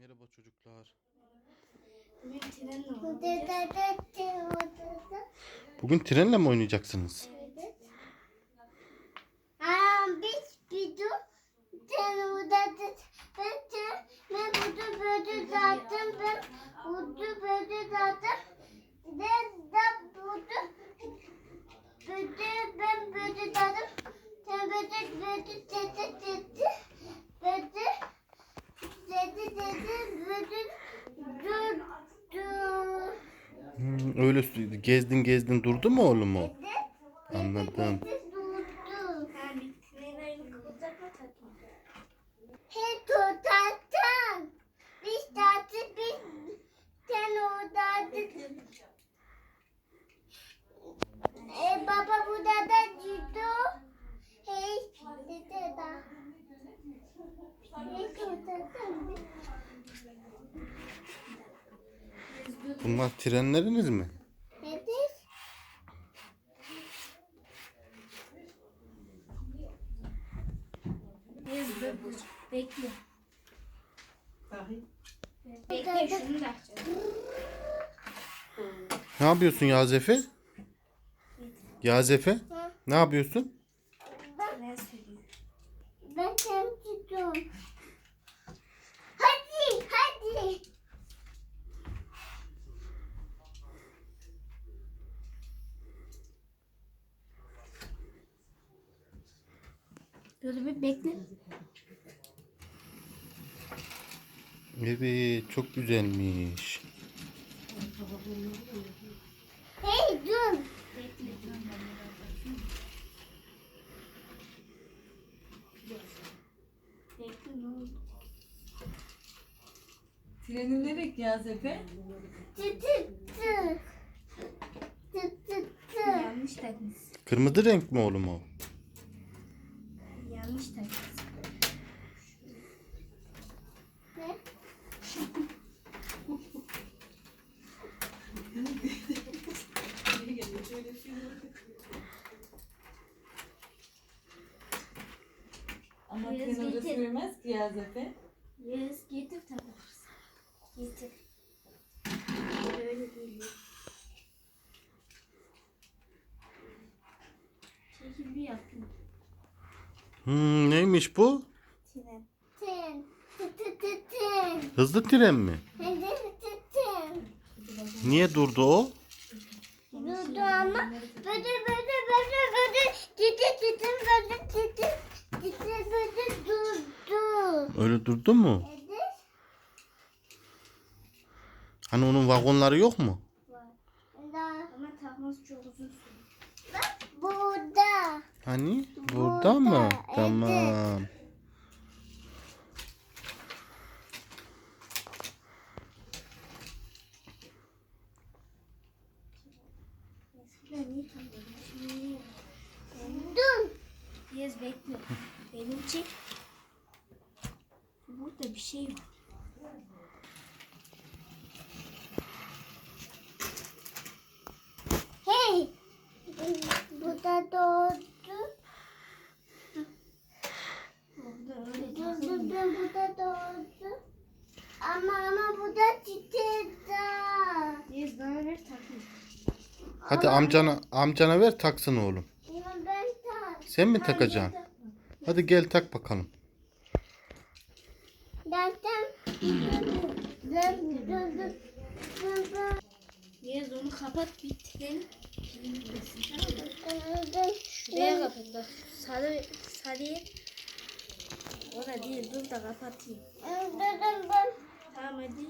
Merhaba çocuklar. Bugün trenle mi oynayacaksınız? Ben sen ben burada böyle zaten ben burada böyle zaten ben de burada böyle ben böyle zaten sen böyle böyle dedi dedi böyle dedi dedi böyle dur dur Hmm, öyle gezdin gezdin durdu mu oğlum o? Anladım. Bunlar trenleriniz mi? Dede. Biz de bu. Bekle. Bekle şunu da. Ne yapıyorsun Yazefe? Yazefe? Ne yapıyorsun? Ne söyleyeyim? Ben sen tutuyorum. Hadi hadi. Böyle bir bekle. Evet çok güzelmiş. Hey dur. Ne? Trenin nereye gidiyor Efe? Tı tı tı. Tı tı tı. Yanlış takmış. Kırmızı renk mi oğlum o? Yanlış takmış. Ne? Ama tren öyle getir. sürmez ki Yaz Efe. Yes getir takarız. Getir. Öyle değil. Şekil bir yapayım. Hmm, neymiş bu? Tren. Tın. Tı tı tı tın. Hızlı tren mi? Tı tın. Niye durdu o? Durdu ama böyle böyle böyle böyle titi titi böyle titi titi böyle durdu. Öyle durdu mu? Evet. Hani onun vagonları yok mu? Var. Da Ama takması çok uzun sürüyor. burada. Hani? Burada Burada, mı? evet. Tamam. Niye takıyordum? Şimdi niye? Dur. Yes bekle. Benim çek. Burada bir şey var. Hey. Burada doğdu. Burada öyle Dur dur takılmıyor. dur burada doğdu. Ama ama burada titredi. Yes bana ver takayım. Hadi amcana amcana ver taksın oğlum. Sen mi takacaksın? Hadi gel tak bakalım. Yes onu kapat dur. Şuraya kapat bak. Sarı, sarıya. Orada değil dur da kapatayım. Tamam hadi.